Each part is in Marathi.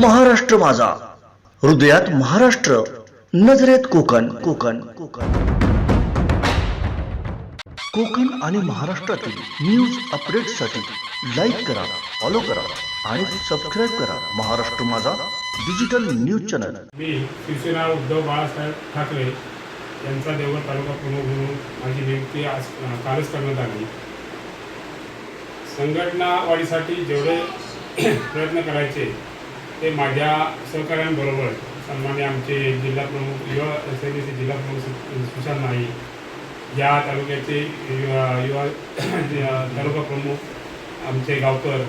महाराष्ट्र माझा. हृदयात महाराष्ट्र नजरेत कोकण कोकण कोकण. कोकण आणि महाराष्ट्रातील न्यूज अपडेटसाठी लाईक करा फॉलो करा आणि सबस्क्राईब करा महाराष्ट्र माझा डिजिटल न्यूज चॅनल मी शिवसेना उद्धव बाळासाहेब ठाकरे यांचा देवगड तालुका प्रमुख म्हणून माझी नियुक्ती आज कालच करण्यात आली. संघटना वाढीसाठी जेवढे प्रयत्न करायचे ते माझ्या सहकाऱ्यांबरोबर सन्मान्य आमचे जिल्हा प्रमुख युवा एस एन सी जिल्हा प्रमुख सुशांत नाईक या तालुक्याचे युवा युवा तालुका प्रमुख आमचे गावकर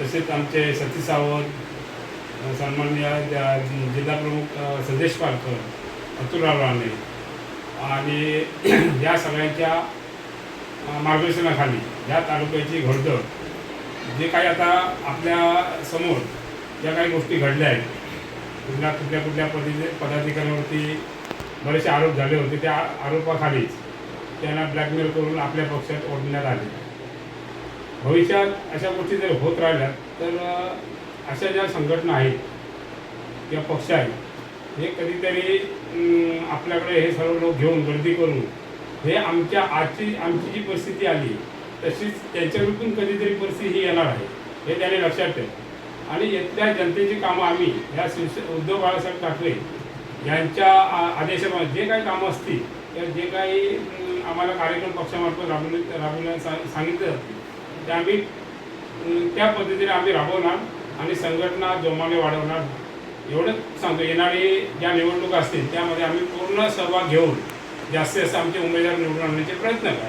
तसेच आमचे सतीश सावंत सन्मान्य जिल्हा प्रमुख सदेश संदेश पारकर अतुलराव राणे आणि या सगळ्यांच्या मार्गदर्शनाखाली या तालुक्याची घोडदळ जे काही आता आपल्यासमोर ज्या काही गोष्टी घडल्या आहेत कुठल्या कुठल्या कुठल्या पदी पदाधिकाऱ्यांवरती बरेचसे आरोप झाले होते. त्या आरोपाखालीच त्यांना ब्लॅकमेल करून आपल्या पक्षात ओढण्यात आले. भविष्यात अशा गोष्टी जर होत राहिल्या तर अशा ज्या संघटना आहेत किंवा पक्ष आहेत हे कधीतरी आपल्याकडे हे सर्व लोक घेऊन गर्दी करून हे आमच्या आजची आमची जी परिस्थिती आली तशीच त्यांच्याकडून कधीतरी परिस्थिती ही येणार आहे. हे त्याने लक्षात ठेव. आणि इथल्या जनतेची कामं आम्ही या शिवसे उद्धव बाळासाहेब ठाकरे यांच्या आ- जे काही कामं असतील त्या जे काही आम्हाला कार्यक्रम पक्षामार्फत राबवले राबवण्यास सा- सांगितलं ते आम्ही त्या पद्धतीने आम्ही राबवणार आणि संघटना जोमाने वाढवणार. एवढंच सांगतो येणारी ज्या निवडणुका असतील त्यामध्ये आम्ही पूर्ण सहभाग घेऊन जास्तीत जास्त आमचे उमेदवार निवडून आणण्याचे प्रयत्न करा